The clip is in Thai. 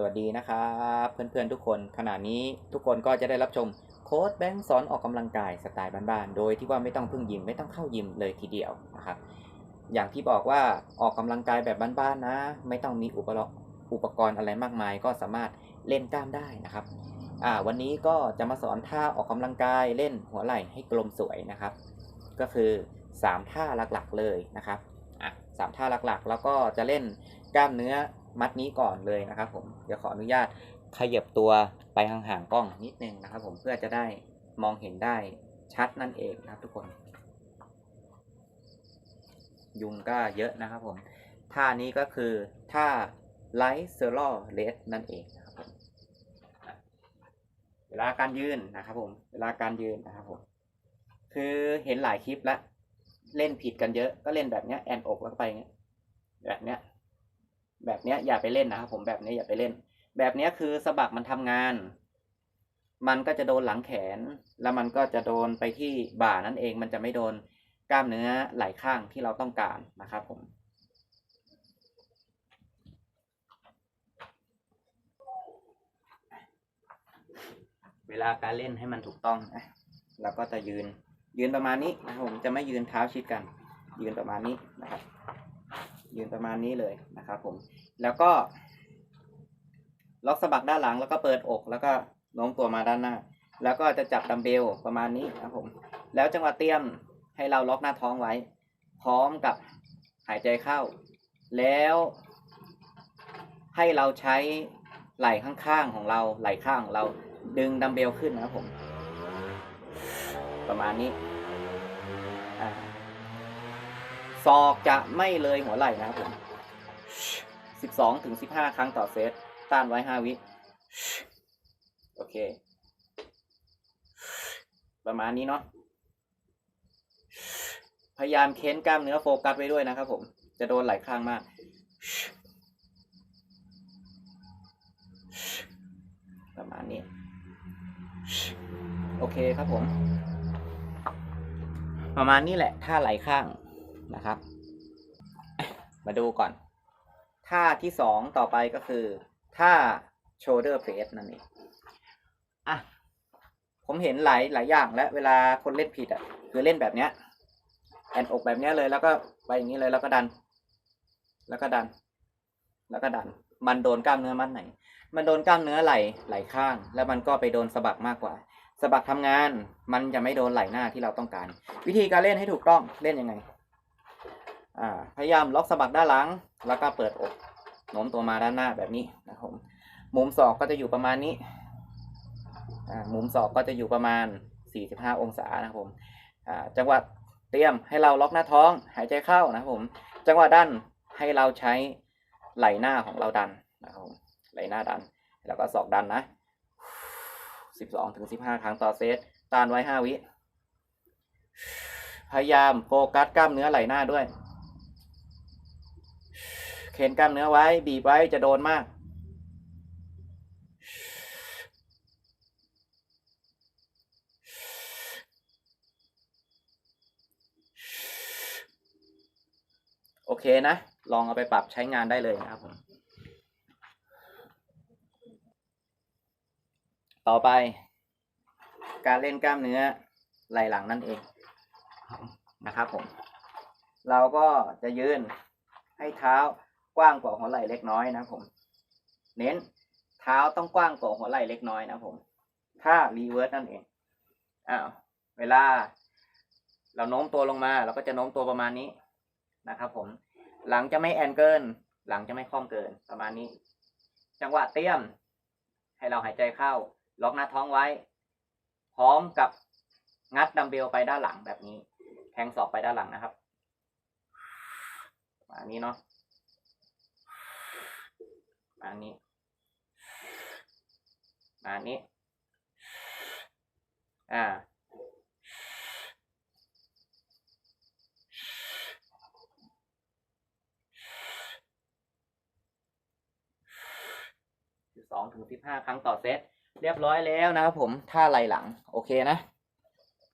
สวัสดีนะครับเพื่อนๆทุกคนขณะนี้ทุกคนก็จะได้รับชมโค้ดแบงค์สอนออกกำลังกายสไตล์บ้านๆ โดยที่ว่าไม่ต้องพึ่งยิมไม่ต้องเข้ายิมเลยทีเดียวนะครับอย่างที่บอกว่าออกกำลังกายแบบบ้านๆนะ ไม่ต้องมีอุปกรณ์อุปกรณ์อะไรมากมาย ก็สามารถเล่นกล้ามได้นะครับอ่าวันนี้ก็จะมาสอนท่าออกกำลังกายเล่นหัวไหล่ให้กลมสวยนะครับ ก็คือ 3 ท่าหลักๆเลยนะครับอะสามท่าหลักๆ แล้วก็จะเล่นกล้ามเนื้อ มัดนี้ก่อนเลยนะครับผมเดี๋ยวขออนุญาตขยับตัวไปห่างๆกล้องนิดนึงนะครับ ผมเพื่อจะได้มองเห็นได้ชัดนั่นเองนะครับ ทุกคน ยุงก็เยอะนะครับผมท่านี้ก็คือท่าไลท์เซอร์ลเลสนั่นเองนะครับผมเวลาการยืนนะครับผม เวลาการยืนนะครับผม คือเห็นหลายคลิปแล้ว เล่นผิดกันเยอะก็เล่นแบบเนี้ยแอนอกแล้วก็ไปเงี้ยแบบเนี้ย แบบเนี้ยอย่าไปเล่นนะครับผมแบบนี้อย่าไปเล่น แบบเนี้ยคือสะบักมันทำงาน มันก็จะโดนหลังแขน แล้วมันก็จะโดนไปที่บ่านั่นเอง มันจะไม่โดนกล้ามเนื้อไหล่ข้างที่เราต้องการนะครับผมเวลาการเล่นให้มันถูกต้องนะเราก็จะยืนยืนประมาณนี้นะครับผมจะไม่ยืนเท้าชิดกัน ยืนประมาณนี้นะครับ ยืนประมาณนี้เลยนะครับผมแล้วก็ ล็อกสะบักด้านหลังแล้วก็เปิดอกแล้วก็โน้มตัวมาด้านหน้า แล้วก็จะจับดัมเบลประมาณนี้นะครับผม แล้วจังหวะเตรียมให้เราล็อกหน้าท้องไว้ พร้อมกับหายใจเข้า แล้วให้เราใช้ไหล่ข้างๆของเราไหล่ข้างของเราดึงดัมเบลขึ้นนะครับผม ประมาณนี้อ่า ศอกจะไม่เลยหัวไหล่นะครับผม12ถึง15ครั้งต่อเซต ต้านไว้5วิ โอเค ประมาณนี้เนาะ พยายามเค้นกล้ามเนื้อโฟกัสไว้ด้วยนะครับผม จะโดนไหลายข้างมาก ประมาณนี้ โอเคครับผม ประมาณนี้แหละ ท่าไหลข้าง นะครับ มาดูก่อน ท่าที่สองต่อไปก็คือ ท่า shoulder press นั่นเองอะผมเห็นหลายหลายอย่างแล้วเวลาคนเล่นผิดอะ คือเล่นแบบเนี้ยแอนอกแบบเนี้ยเลยแล้วก็ไปอย่างนี้เลยแล้วก็ดัน แล้วก็ดัน แล้วก็ดัน มันโดนกล้ามเนื้อมัดไหน มันโดนกล้ามเนื้อไหล่ไหล่ข้าง แล้วมันก็ไปโดนสะบักมากกว่าสะบักทำงาน มันจะไม่โดนไหล่หน้าที่เราต้องการ วิธีการเล่นให้ถูกต้องเล่นยังไง พยายามล็อกสะบักด้านหลัง แล้วก็เปิดอกโน้มตัวมาด้านหน้าแบบนี้นะครับผมมุมศอกก็จะอยู่ประมาณนี้ มุมศอกก็จะอยู่ประมาณ 45 องศานะครับผมจังหวะเตรียมให้เราล็อกหน้าท้องหายใจเข้านะครับผม จังหวะดันให้เราใช้ไหล่หน้าของเราดันนะครับผมไหล่หน้าดัน แล้วก็ศอกดันนะ 12ถึง15 ครั้งต่อเซตตานไว้ 5 วิ พยายามโฟกัสกล้ามเนื้อไหล่หน้าด้วย ข็นกล้ามเนื้อไว้ บีบไว้จะโดนมาก โอเคนะ ลองเอาไปปรับใช้งานได้เลยนะครับผมต่อไป การเล่นกล้ามเนื้อไหล่หลังนั่นเองนะครับผม เราก็จะยืนให้เท้า กว้างกว่าหัวไหล่เล็กน้อยนะครับผม เน้นเท้าต้องกว้างกว่าหัวไหล่เล็กน้อยนะครับผม ถ้ารีเวิร์สนั่นเองอ้าวเวลา เราโน้มตัวลงมา เราก็จะโน้มตัวประมาณนี้นะครับผม หลังจะไม่แอนเกิน หลังจะไม่คล่อมเกินประมาณนี้ จังหวะเตรียม ให้เราหายใจเข้า ล็อกหน้าท้องไว้ พร้อมกับงัดดัมเบลไปด้านหลังแบบนี้ แทงศอกไปด้านหลังนะครับประมาณนี้เนาะ มานี้ มานี้ อ่า12ถึง15ครั้งต่อเซต เรียบร้อยแล้วนะครับผม ท่าไหลหลัง โอเคนะ